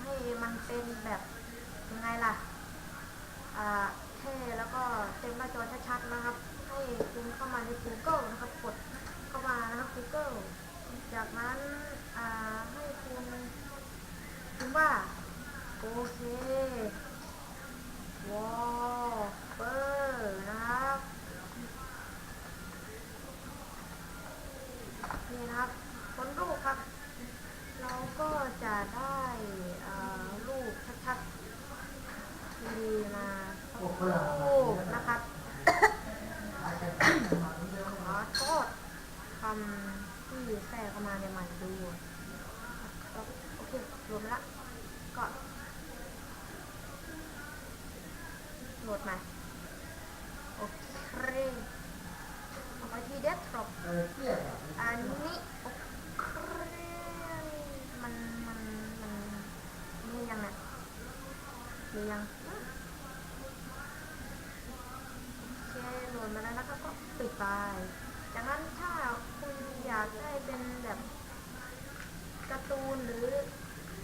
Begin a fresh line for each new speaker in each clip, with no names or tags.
ให้มันเป็นแบบยังไงล่ะอ่าเท่แล้วก็เต็มหน้าจอชัดๆนะครับ ให้คุณเข้ามาใน Google นะครับกดเข้ามานะครับ Google จากนั้นอ่าให้คุณพิมพ์ว่าโอเควอลเปอร์นะครับนี่นะครับบนรูปครับ เราก็จะได้ ชัดๆดีมารูปนะครับขอโทษคำที่แทรกเข้ามาในมันดูโอเครวมละก็โหลดมาโอเคเอาไปที่เดสก์ท็อป อันนี้โอเคมันมันมันนี่ยังไงห รือยังอืมโอเคโหลดมาแล้วนะครับก็ปิดไป จากนั้นถ้าคุณอยากได้เป็นแบบการ์ตูนหรือ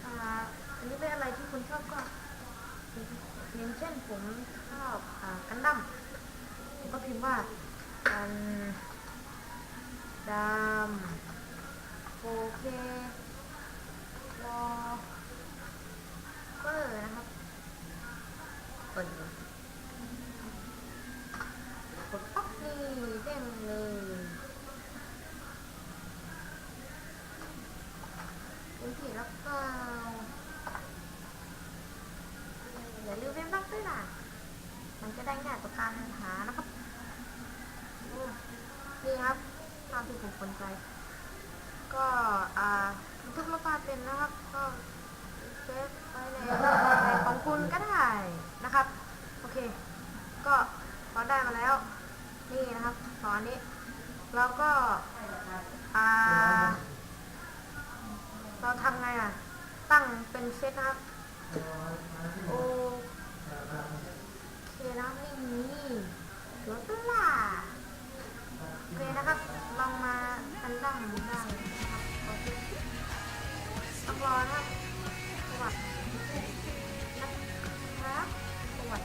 อ่าอันนี้เป็นอะไรที่คุณชอบก็อย่างเช่นผมชอบอกันดั้มผมก็พิมพ์ว่ากันดำโอเควอ เปิดเลยกดปั๊บนี่เด้งเลยเป็นผีแล้วก็อย่าลืมเว้นบ้างด้วยล่ะ มันจะได้ง่ายต่อการหานะครับนี่ครับภาพที่ผมสนใจ ก็อ่าทึกมาภาพเป็นนะครับก็ ราได้มาแล้ว นี่นะครับสอนนี้เราก็าเราทำไงอะ ตั้งเป็นเซตนะครับ โอเคนะไม่มีรถล่ะโอเคนะครับ ลองมาอันดังได้นะครับต้องรอนะครับประวัตินครับประวัติ